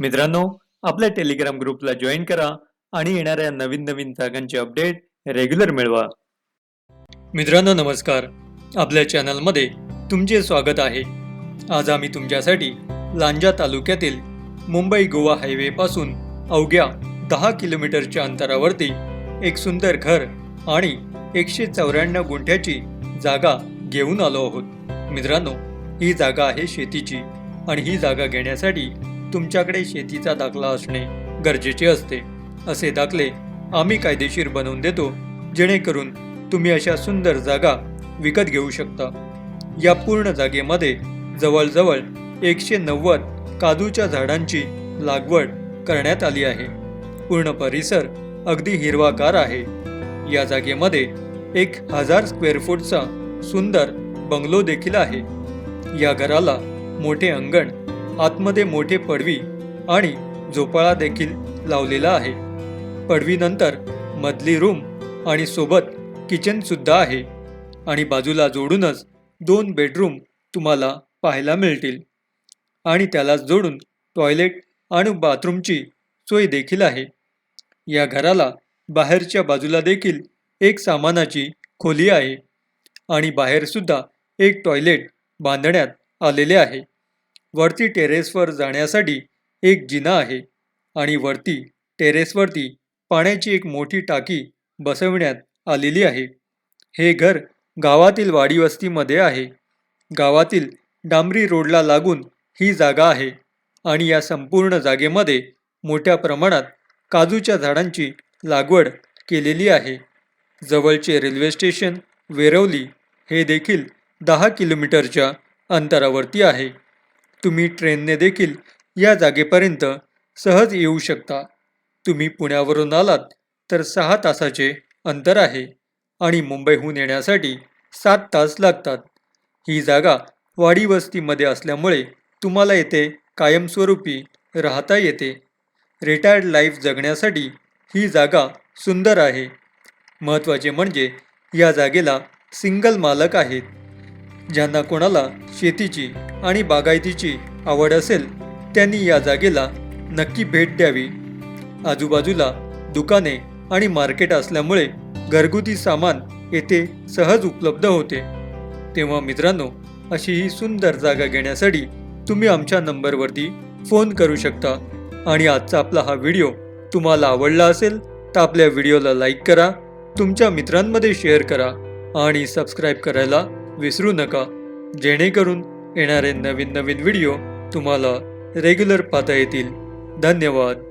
मित्रांनो आपल्या टेलिग्राम ग्रुपला जॉईन करा आणि येणाऱ्या नवीन नवीन जागांचे अपडेट रेग्युलर मिळवा. मित्रांनो नमस्कार. आपल्या चॅनलमध्ये तुमचे स्वागत आहे. आज आम्ही तुमच्यासाठी लांजा तालुक्यातील मुंबई गोवा हायवेपासून अवघ्या दहा किलोमीटरच्या अंतरावरती एक सुंदर घर आणि एकशे चौऱ्याण्णव गुंठ्याची जागा घेऊन आलो आहोत. मित्रांनो ही जागा आहे शेतीची आणि ही जागा घेण्यासाठी तुमच्याकडे शेतीचा दाखला असणे गरजेचे असते. असे दाखले आम्ही कायदेशीर बनवून देतो जेणेकरून तुम्ही अशा सुंदर जागा विकत घेऊ शकता. या पूर्ण जागेमध्ये जवळजवळ एकशे नव्वद काजूच्या झाडांची लागवड करण्यात आली आहे. पूर्ण परिसर अगदी हिरवागार आहे. या जागेमध्ये एक हजार स्क्वेअर फूटचा सुंदर बंगलो देखील आहे. या घराला मोठे अंगण आतमध्ये मोठे पडवी आणि झोपाळा देखील लावलेला आहे. पडवीनंतर मधली रूम आणि सोबत किचनसुद्धा आहे आणि बाजूला जोडूनच दोन बेडरूम तुम्हाला पाहायला मिळतील. आणि त्यालाच जोडून टॉयलेट आणि बाथरूमची सोय देखील आहे. या घराला बाहेरच्या बाजूला देखील एक सामानाची खोली आहे आणि बाहेरसुद्धा एक टॉयलेट बांधण्यात आलेले आहे. वरती टेरेसवर जाण्यासाठी एक जिना आहे आणि वरती टेरेसवरती पाण्याची एक मोठी टाकी बसवण्यात आलेली आहे. हे घर गावातील वाडी वस्तीमध्ये आहे. गावातील डांबरी रोडला लागून ही जागा आहे आणि या संपूर्ण जागेमध्ये मोठ्या प्रमाणात काजूच्या झाडांची लागवड केलेली आहे. जवळचे रेल्वे स्टेशन वेरवली हे देखील दहा किलोमीटरच्या अंतरावरती आहे. तुम्ही ट्रेनने देखील या जागेपर्यंत सहज येऊ शकता. तुम्ही पुण्यावरून आलात तर सहा तासाचे अंतर आहे आणि मुंबईहून येण्यासाठी सात तास लागतात. ही जागा वाडी वस्तीमध्ये असल्यामुळे तुम्हाला येथे कायमस्वरूपी राहता येते. रिटायर्ड लाईफ जगण्यासाठी ही जागा सुंदर आहे. महत्त्वाचे म्हणजे या जागेला सिंगल मालक आहेत ज्यांना कोणाला शेतीची आणि बागायतीची आवड असेल त्यांनी या जागेला नक्की भेट द्यावी. आजूबाजूला दुकाने आणि मार्केट असल्यामुळे घरगुती सामान येथे सहज उपलब्ध होते. तेव्हा मित्रांनो अशी ही सुंदर जागा घेण्यासाठी तुम्ही आमच्या नंबरवरती फोन करू शकता. आणि आजचा आपला हा व्हिडिओ तुम्हाला आवडला असेल तर आपल्या व्हिडिओला लाईक करा तुमच्या मित्रांमध्ये शेअर करा आणि सबस्क्राईब करायला विसरू नका. जेणेकरून येणारे नवीन नवीन व्हिडिओ तुम्हाला रेग्युलर पाहता येतील. धन्यवाद.